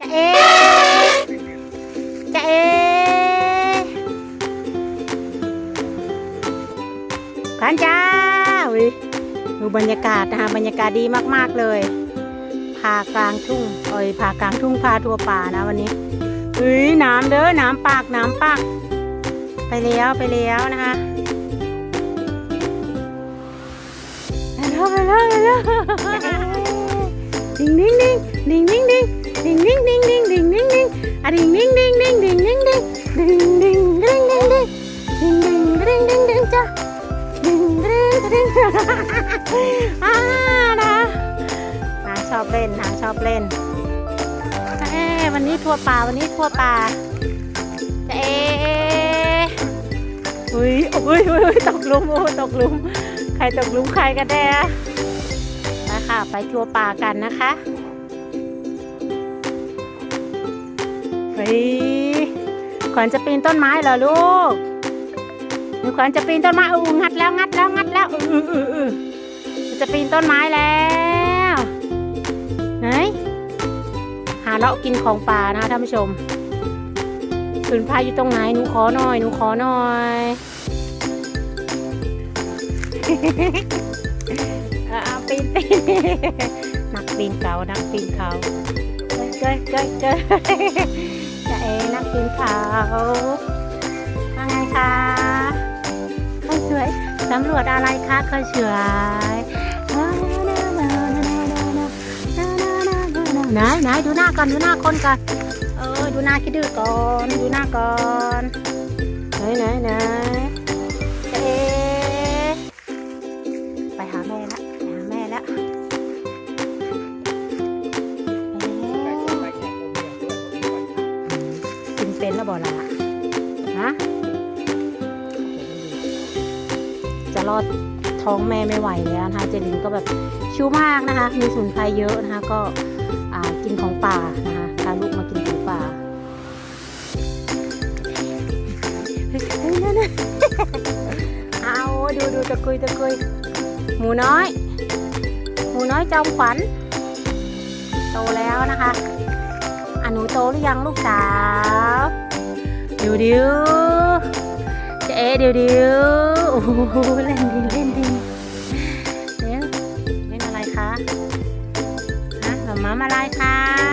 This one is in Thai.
จะเอจะเอขวัญจ้าอุ๊ยดูบรรยากาศนะคะบรรยากาศดีมากๆเลยพากลางทุ่งเอ้ยพากลางทุ่งพาทัวร์ป่านะวันนี้เฮ้ยน้ำเด้อน้ำปากน้ำปากไปแล้วไปแล้วนะคะไปแล้วไปแล้วไปแล้วดิ่งดิ่งดิ่งดิ่งดิ่งดิ่ง ดิ่งดิ่งดิ่งดิ่งดิ่งดิ่งดิ่งอะดิ่งดิ่งดิ่งดิ่งดิ่งดิ่งดิ่งดิ่งดิ่งดิ่งดิ่งดิ่งดิ่งดิ่งดิ่งดิ่งดิ่งจ้ะดิ่งดิ่งดิ่งอ่านะนางชอบเล่นนางชอบเล่นเอ๊ะวันนี้ทัวร์ป่าวันนี้ทัวร์ป่าเอ๊อุ้ยอุ้ยอุ้ยตกหลุมโอ้ตกหลุมใครตกหลุมใครกันแน่ไปค่ะไปทัวร์ป่ากันนะคะ เฮ้ยขวัญจะปีนต้นไม้เหรอลูกหนูขวัญจะปีนต้นไม้อู้งัดแล้วงัดแล้วงัดแล้วอืออืออือจะปีนต้นไม้แล้วไหนหาเลาะกินของป่านะท่านผู้ชมขืนพายอยู่ตรงไหนหนูขอหน่อยหนูขอหน่อยอ่าปีนปีนนักปีนเขานักปีนเขาเก้ยเกยเกย เก้ยจะนักกินเขาว่าไงคะคนสวยสำรวจอะไรคะคนสวยไหนไหนดูหน้าก่อนดูหน้าคนก่อนเออดูหน้าคิดดื้อก่อนดูหน้าก่อนไหนไหนไหน เป็นแล้วบ่ล่ะฮะจะรอดท้องแม่ไม่ไหวแล้วนะคะ เจลินก็แบบชิวมากนะคะ มีสมุนไพรเยอะนะคะ ก็กินของป่านะคะพาลูกมากินของป่าเฮ้ยเฮ้ยนั่นเอาดูดูตะกุยตะกุยหมูน้อย หมูน้อยจอมขวัญโตแล้วนะคะ หนูโตหรือยังลูกสาวเดี๋ยวเดี๋ยวจะเอ๋เดี๋ยวเดี๋ยวโอ้โหเล่นดิเล่นดินเดี๋ยวเล่นอะไรคะฮะหมามาลายครับ